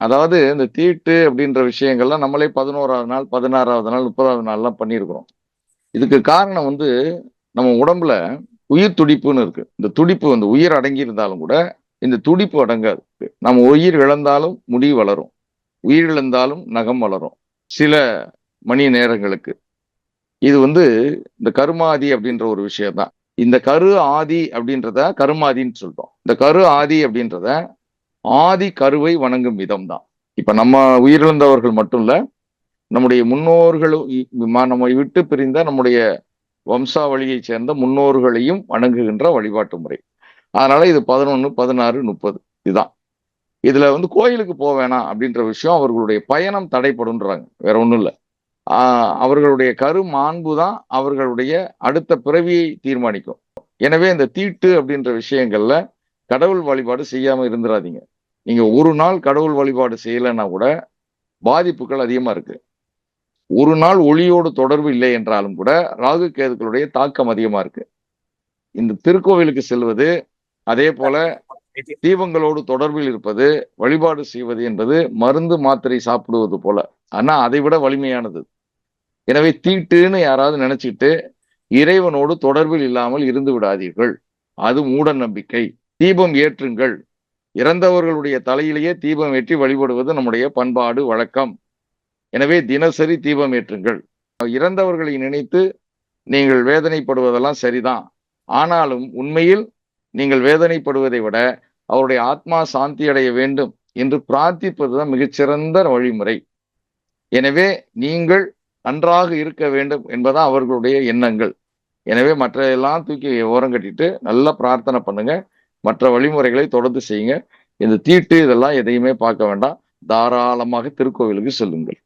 அதாவது இந்த தீட்டு அப்படின்ற விஷயங்கள்லாம் நம்மளே பதினோராவது நாள் பதினாறாவது நாள் முப்பதாவது நாள்லாம் பண்ணியிருக்கிறோம். இதுக்கு காரணம் வந்து நம்ம உடம்புல உயிர் துடிப்புன்னு இருக்கு. இந்த துடிப்பு வந்து உயிர் அடங்கி இருந்தாலும் கூட இந்த துடிப்பு அடங்காது. நம்ம உயிர் இழந்தாலும் முடி வளரும். உயிர் இழந்தாலும் நகம் வளரும். சில மணி நேரங்களுக்கு. இது வந்து இந்த கருமாதி அப்படின்ற ஒரு விஷயம் தான் இந்த கரு ஆதி அப்படின்றத கருமாதின்னு சொல்றோம். இந்த கரு ஆதி அப்படின்றத ஆதி கருவை வணங்கும் விதம் தான் இப்ப நம்ம உயிரிழந்தவர்கள் மட்டும் இல்ல நம்முடைய முன்னோர்களும் நம்மை விட்டு பிரிந்த நம்முடைய வம்சாவளியைச் சேர்ந்த முன்னோர்களையும் வணங்குகின்ற வழிபாட்டு முறை. அதனால இது பதினொன்னு பதினாறு முப்பது. இதுதான். இதுல வந்து கோயிலுக்கு போக வேணாம் அப்படின்ற விஷயம் அவர்களுடைய பயணம் தடைப்படுன்றாங்க வேற ஒன்றும் இல்ல. ஆஹ் அவர்களுடைய கரு மாண்பு தான் அவர்களுடைய அடுத்த பிறவியை தீர்மானிக்கும். எனவே இந்த தீட்டு அப்படின்ற விஷயங்கள்ல கடவுள் வழிபாடு செய்யாம இருந்துடாதீங்க நீங்க ஒரு நாள் கடவுள் வழிபாடு செய்யலைன்னா கூட பாதிப்புகள் அதிகமா இருக்கு. ஒரு நாள் ஒளியோடு தொடர்பு இல்லை என்றாலும் கூட ராகு கேதுக்களுடைய தாக்கம் அதிகமா இருக்கு. இந்த திருக்கோவிலுக்கு செல்வது அதே போல தீபங்களோடு தொடர்பில் இருப்பது வழிபாடு செய்வது என்பது மருந்து மாத்திரை சாப்பிடுவது போல. ஆனா அதை விட வலிமையானது. எனவே தீட்டுன்னு யாராவது நினைச்சிட்டு இறைவனோடு தொடர்பில் இல்லாமல் இருந்து விடாதீர்கள். அது மூட நம்பிக்கை. தீபம் ஏற்றுங்கள். இறந்தவர்களுடைய தலையிலேயே தீபம் ஏற்றி வழிபடுவது நம்முடைய பண்பாடு வழக்கம். எனவே தினசரி தீபம் ஏற்றுங்கள். இறந்தவர்களை நினைத்து நீங்கள் வேதனைப்படுவதெல்லாம் சரிதான். ஆனாலும் உண்மையில் நீங்கள் வேதனைப்படுவதை விட அவருடைய ஆத்மா சாந்தி அடைய வேண்டும் என்று பிரார்த்திப்பதுதான் மிகச்சிறந்த வழிமுறை. எனவே நீங்கள் நன்றாக இருக்க வேண்டும் என்பதான் அவர்களுடைய எண்ணங்கள். எனவே மற்ற எல்லாம் தூக்கி ஓரம் கட்டிட்டு நல்லா பிரார்த்தனை பண்ணுங்க. மற்ற வழிமுறைகளை தொடர்ந்து செய்யுங்க. இந்த தீட்டு இதெல்லாம் எதையுமே பார்க்க வேண்டாம். தாராளமாக திருக்கோவிலுக்கு செல்லுங்கள்.